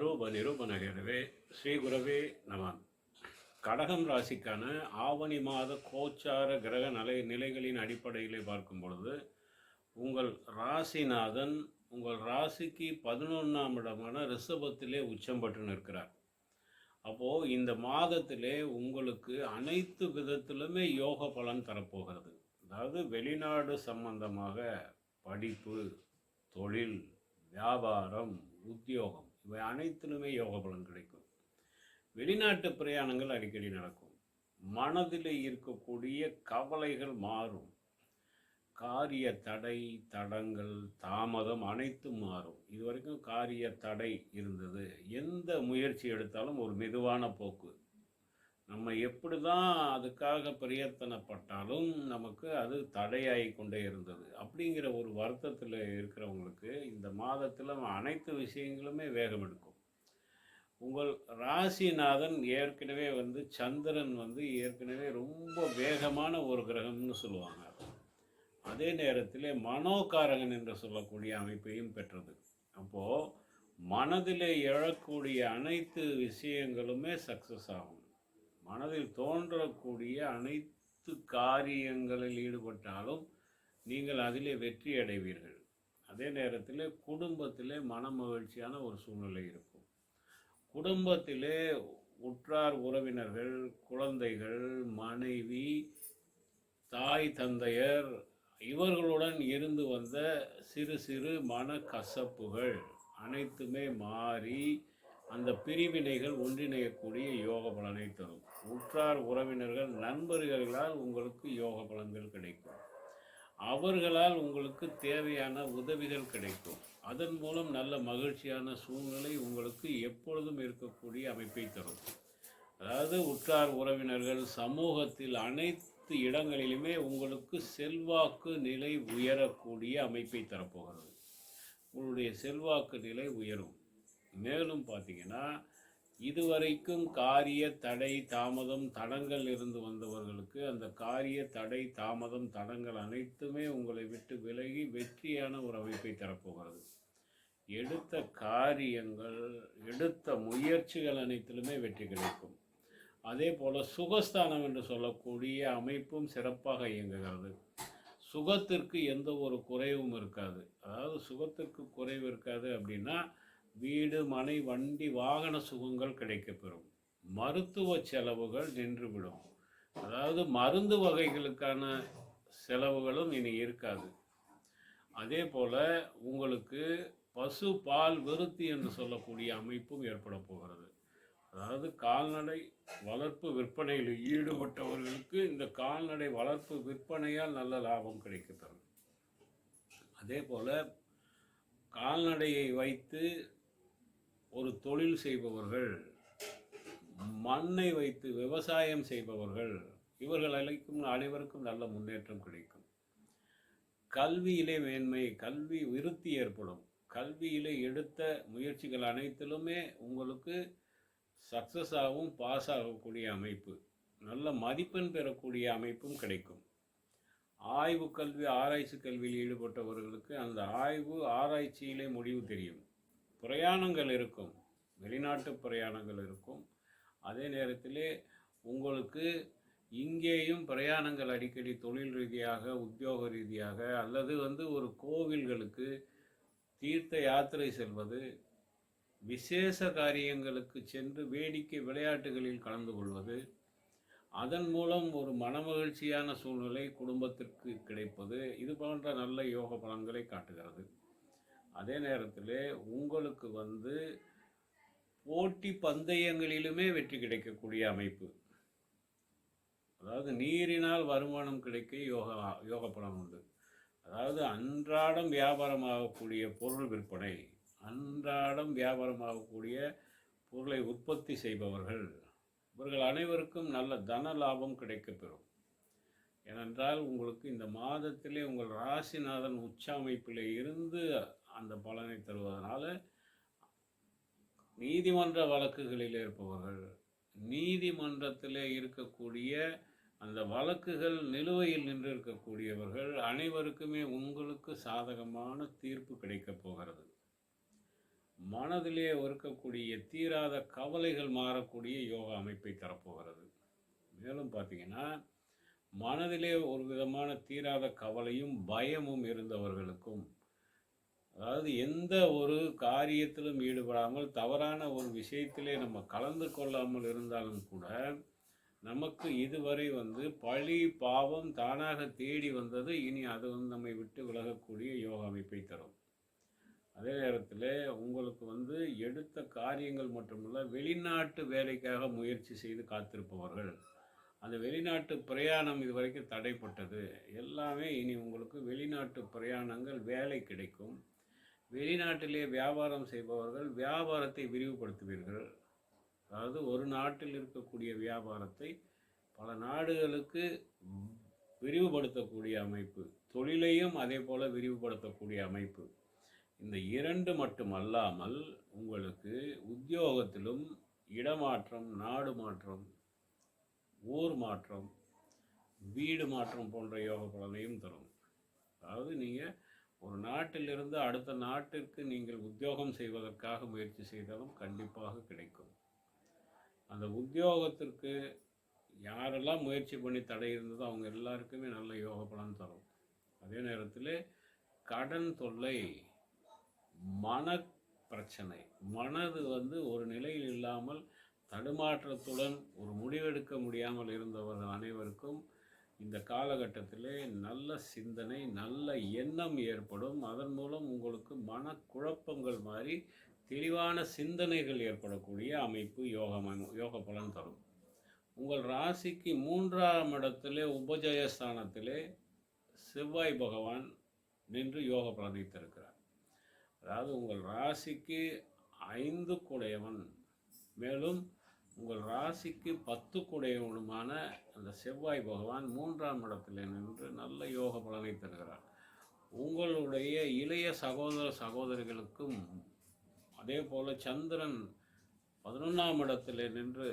ஸ்வரூப நிரூபணகரவே ஸ்ரீ குரவே நம. கடகம் ராசிக்கான ஆவணி மாத கோச்சார கிரக நிலை நிலைகளின் அடிப்படையிலே பார்க்கும் பொழுது உங்கள் ராசிநாதன் உங்கள் ராசிக்கு பதினொன்றாம் இடமான ரிஷபத்திலே உச்சம் பெற்று நிற்கிறார். அப்போது இந்த மாதத்திலே உங்களுக்கு அனைத்து விதத்திலுமே யோக பலன் தரப்போகிறது. அதாவது வெளிநாடு சம்பந்தமாக படிப்பு தொழில் வியாபாரம் உத்தியோகம் இவை அனைத்திலுமே யோக பலன் கிடைக்கும். வெளிநாட்டு பிரயாணங்கள் அடிக்கடி நடக்கும். மனதில் இருக்கக்கூடிய கவலைகள் மாறும். காரிய தடை தடங்கள் தாமதம் அனைத்தும் மாறும். இதுவரைக்கும் காரிய தடை இருந்தது. எந்த முயற்சி எடுத்தாலும் ஒரு மெதுவான போக்கு. நம்ம எப்படி தான் அதுக்காக பிரயத்தனப்பட்டாலும் நமக்கு அது தடையாகி கொண்டே இருந்தது. அப்படிங்கிற ஒரு வருத்தத்தில் இருக்கிறவங்களுக்கு இந்த மாதத்தில் அனைத்து விஷயங்களுமே வேகம் எடுக்கும். உங்கள் ராசிநாதன் ஏற்கனவே வந்து சந்திரன் வந்து ஏற்கனவே ரொம்ப வேகமான ஒரு கிரகம்னு சொல்லுவாங்க. அதே நேரத்தில் மனோகாரகன் என்று சொல்லக்கூடிய அமைப்பையும் பெற்றது. அப்போது மனதிலே எழக்கூடிய அனைத்து விஷயங்களுமே சக்ஸஸ் ஆகும். மனதில் தோன்றக்கூடிய அனைத்து காரியங்களில் ஈடுபட்டாலும் நீங்கள் அதிலே வெற்றி அடைவீர்கள். அதே நேரத்தில் குடும்பத்திலே மன மகிழ்ச்சியான ஒரு சூழ்நிலை இருக்கும். குடும்பத்திலே உற்றார் உறவினர்கள் குழந்தைகள் மனைவி தாய் தந்தையர் இவர்களுடன் இருந்து வந்த சிறு சிறு மன கசப்புகள் அனைத்துமே மாறி அந்த பிரிவினைகள் ஒன்றிணையக்கூடிய யோக பலனை தரும். உற்றார் உறவினர்கள் நண்பர்களால் உங்களுக்கு யோக பலன்கள் கிடைக்கும். அவர்களால் உங்களுக்கு தேவையான உதவிகள் கிடைக்கும். அதன் மூலம் நல்ல மகிழ்ச்சியான சூழ்நிலை உங்களுக்கு எப்பொழுதும் இருக்கக்கூடிய அமைப்பை தரும். அதாவது உற்றார் உறவினர்கள் சமூகத்தில் அனைத்து இடங்களிலுமே உங்களுக்கு செல்வாக்கு நிலை உயரக்கூடிய அமைப்பை தரப்போகிறது. உங்களுடைய செல்வாக்கு நிலை உயரும். மேலும் பார்த்தீங்கன்னா இதுவரைக்கும் காரிய தடை தாமதம் தடங்கள் இருந்து வந்தவர்களுக்கு அந்த காரிய தடை தாமதம் தடங்கள் அனைத்துமே உங்களை விட்டு விலகி வெற்றியான ஒரு அமைப்பை தரப்போகிறது. எடுத்த காரியங்கள் எடுத்த முயற்சிகள் அனைத்திலுமே வெற்றி கிடைக்கும். அதே போல் சுகஸ்தானம் என்று சொல்லக்கூடிய அமைப்பும் சிறப்பாக இயங்குகிறது. சுகத்திற்கு எந்த ஒரு குறைவும் இருக்காது. அதாவது சுகத்திற்கு குறைவு இருக்காது அப்படின்னா வீடு மனை வண்டி வாகன சுகங்கள் கிடைக்கப்பெறும். மருத்துவ செலவுகள் நின்றுவிடும். அதாவது மருந்து வகைகளுக்கான செலவுகளும் இனி இருக்காது. அதே போல் உங்களுக்கு பசு பால் விருத்தி என்று சொல்லக்கூடிய அமைப்பும் ஏற்பட போகிறது. அதாவது கால்நடை வளர்ப்பு விற்பனையில் ஈடுபட்டவர்களுக்கு இந்த கால்நடை வளர்ப்பு விற்பனையால் நல்ல லாபம் கிடைக்கப்பெறும். அதே போல் கால்நடையை வைத்து ஒரு தொழில் செய்பவர்கள் மண்ணை வைத்து விவசாயம் செய்பவர்கள் இவர்கள் அனைக்கும் அனைவருக்கும் நல்ல முன்னேற்றம் கிடைக்கும். கல்வியிலே மேன்மை கல்வி விருத்தி ஏற்படும். கல்வியிலே எடுத்த முயற்சிகள் அனைத்திலுமே உங்களுக்கு சக்ஸஸ் ஆகும் பாஸ் ஆகக்கூடிய அமைப்பு. நல்ல மதிப்பெண் பெறக்கூடிய அமைப்பும் கிடைக்கும். ஆய்வு கல்வி ஆராய்ச்சி கல்வியில் ஈடுபட்டவர்களுக்கு அந்த ஆய்வு ஆராய்ச்சியிலே முடிவு தெரியும். பிரயாணங்கள் இருக்கும். வெளிநாட்டு பிரயாணங்கள் இருக்கும். அதே நேரத்தில் உங்களுக்கு இங்கேயும் பிரயாணங்கள் அடிக்கடி தொழில் ரீதியாக உத்தியோக ரீதியாக அல்லது வந்து ஒரு கோவில்களுக்கு தீர்த்த யாத்திரை செல்வது விசேஷ காரியங்களுக்கு சென்று வேடிக்கை விளையாட்டுகளில் கலந்து கொள்வது அதன் மூலம் ஒரு மனமகிழ்ச்சியான சூழ்நிலை குடும்பத்திற்கு கிடைப்பது இது போன்ற நல்ல யோக பலன்களை காட்டுகிறது. அதே நேரத்தில் உங்களுக்கு வந்து போட்டி பந்தயங்களிலுமே வெற்றி கிடைக்கக்கூடிய அமைப்பு. அதாவது நீரினால் வருமானம் கிடைக்க யோகா யோக பலன் உண்டு. அதாவது அன்றாடம் வியாபாரமாகக்கூடிய பொருள் விற்பனை அன்றாடம் வியாபாரமாகக்கூடிய பொருளை உற்பத்தி செய்பவர்கள் இவர்கள் அனைவருக்கும் நல்ல தன லாபம் கிடைக்கப்பெறும். ஏனென்றால் உங்களுக்கு இந்த மாதத்திலே உங்கள் ராசிநாதன் உச்ச அமைப்பில் இருந்து பலனை தருவதனால நீதிமன்ற வழக்குகளில் இருப்பவர்கள் நீதிமன்றத்தில் இருக்கக்கூடிய அந்த வழக்குகள் நிலுவையில் நின்று இருக்கக்கூடியவர்கள் அனைவருக்குமே உங்களுக்கு சாதகமான தீர்ப்பு கிடைக்கப் போகிறது. மனதிலே இருக்கக்கூடிய தீராத கவலைகள் மாறக்கூடிய யோகா அமைப்பை தரப்போகிறது. மேலும் பார்த்தீங்கன்னா மனதிலே ஒரு விதமான தீராத கவலையும் பயமும் இருந்தவர்களுக்கும் அதாவது எந்த ஒரு காரியத்திலும் ஈடுபடாமல் தவறான ஒரு விஷயத்திலே நம்ம கலந்து கொள்ளாமல் இருந்தாலும் கூட நமக்கு இதுவரை வந்து பழி பாவம் தானாக தேடி வந்தது இனி அது வந்து நம்மை விட்டு விலகக்கூடிய யோகா அமைப்பை தரும். அதே நேரத்தில் உங்களுக்கு வந்து எடுத்த காரியங்கள் மட்டுமல்ல வெளிநாட்டு வேலைக்காக முயற்சி செய்து காத்திருப்பவர்கள் அந்த வெளிநாட்டு பிரயாணம் இதுவரைக்கும் தடைப்பட்டது. எல்லாமே இனி உங்களுக்கு வெளிநாட்டு பிரயாணங்கள் வேலை கிடைக்கும். வெளிநாட்டிலே வியாபாரம் செய்பவர்கள் வியாபாரத்தை விரிவுபடுத்துவீர்கள். அதாவது ஒரு நாட்டில் இருக்கக்கூடிய வியாபாரத்தை பல நாடுகளுக்கு விரிவுபடுத்தக்கூடிய அமைப்பு தொழிலையும் அதே போல் விரிவுபடுத்தக்கூடிய அமைப்பு. இந்த இரண்டு மட்டுமல்லாமல் உங்களுக்கு உத்தியோகத்திலும் இடமாற்றம் நாடு மாற்றம் ஊர் மாற்றம் வீடு மாற்றம் போன்ற யோக பலனையும் தரும். அதாவது நீங்கள் ஒரு நாட்டிலிருந்து அடுத்த நாட்டிற்கு நீங்கள் உத்தியோகம் செய்வதற்காக முயற்சி செய்தாலும் கண்டிப்பாக கிடைக்கும். அந்த உத்தியோகத்திற்கு யாரெல்லாம் முயற்சி பண்ணி தடை இருந்ததோ அவங்க எல்லாருக்குமே நல்ல யோக பலன் தரும். அதே நேரத்தில் கடன் தொல்லை மன பிரச்சனை மனது வந்து ஒரு நிலையில் இல்லாமல் தடுமாற்றத்துடன் ஒரு முடிவெடுக்க முடியாமல் இருந்தவர்கள் அனைவருக்கும் இந்த காலகட்டத்தில் நல்ல சிந்தனை நல்ல எண்ணம் ஏற்படும். அதன் மூலம் உங்களுக்கு மனக்குழப்பங்கள் மாதிரி தெளிவான சிந்தனைகள் ஏற்படக்கூடிய அமைப்பு யோகம் யோக பலன் தரும். உங்கள் ராசிக்கு மூன்றாம் இடத்திலே உபஜயஸ்தானத்திலே செவ்வாய் பகவான் நின்று யோக பலனை அதாவது உங்கள் ராசிக்கு ஐந்து குடையவன். மேலும் உங்கள் ராசிக்கு பத்து குடையவனுமான அந்த செவ்வாய் பகவான் மூன்றாம் இடத்தில் நின்று நல்ல யோக பலனை தருகிறார். உங்களுடைய இளைய சகோதர சகோதரிகளுக்கும் அதே போல் சந்திரன் பதினொன்றாம் இடத்தில் நின்று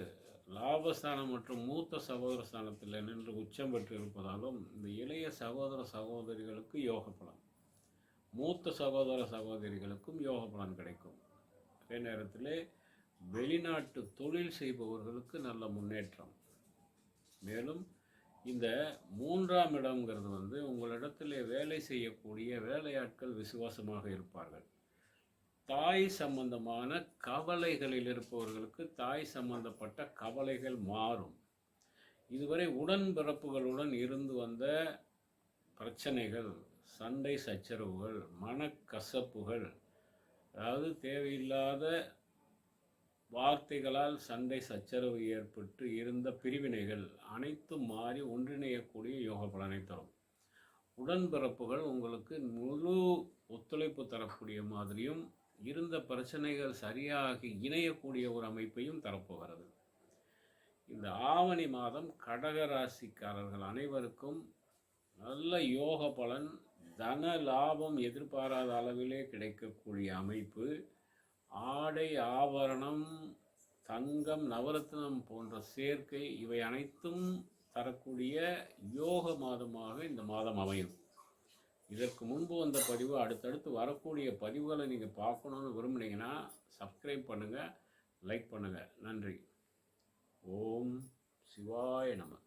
லாபஸ்தானம் மற்றும் மூத்த சகோதர ஸ்தானத்தில் நின்று உச்சம் பெற்று இருப்பதாலும் இந்த இளைய சகோதர சகோதரிகளுக்கு யோக பலன். மூத்த சகோதர சகோதரிகளுக்கும் யோக பலன் கிடைக்கும். அதே நேரத்தில் வெளிநாட்டு தொழில் செய்பவர்களுக்கு நல்ல முன்னேற்றம். மேலும் இந்த மூன்றாம் இடம்ங்கிறது வந்து உங்களிடத்தில் வேலை செய்யக்கூடிய வேலையாட்கள் விசுவாசமாக இருப்பார்கள். தாய் சம்பந்தமான கவலைகளில் இருப்பவர்களுக்கு தாய் சம்பந்தப்பட்ட கவலைகள் மாறும். இதுவரை உடன்பிறப்புகளுடன் இருந்து வந்த பிரச்சனைகள் சண்டை சச்சரவுகள் மனக்கசப்புகள் அதாவது தேவையில்லாத வார்த்தைகளால் சண்டை சச்சரவு ஏற்பட்டு இருந்த பிரிவினைகள் அனைத்தும் மாறி ஒன்றிணையக்கூடிய யோக பலனை தரும். உடன்பிறப்புகள் உங்களுக்கு முழு ஒத்துழைப்பு தரக்கூடிய மாதிரியும் இருந்த பிரச்சனைகள் சரியாக இணையக்கூடிய ஒரு அமைப்பையும் தரப்போகிறது. இந்த ஆவணி மாதம் கடக ராசிக்காரர்கள் அனைவருக்கும் நல்ல யோக பலன் தன லாபம் எதிர்பாராத அளவிலே கிடைக்கக்கூடிய அமைப்பு. ஆடை ஆபரணம் தங்கம் நவரத்னம் போன்ற சேர்க்கை இவை அனைத்தும் தரக்கூடிய யோக மாதமாக இந்த மாதம் அமையும். இதற்கு முன்பு வந்த பதிவு அடுத்தடுத்து வரக்கூடிய பதிவுகளை நீங்கள் பார்க்கணுன்னு விரும்புனீங்கன்னா சப்ஸ்கிரைப் பண்ணுங்கள் லைக் பண்ணுங்கள் நன்றி. ஓம் சிவாய நமக்கு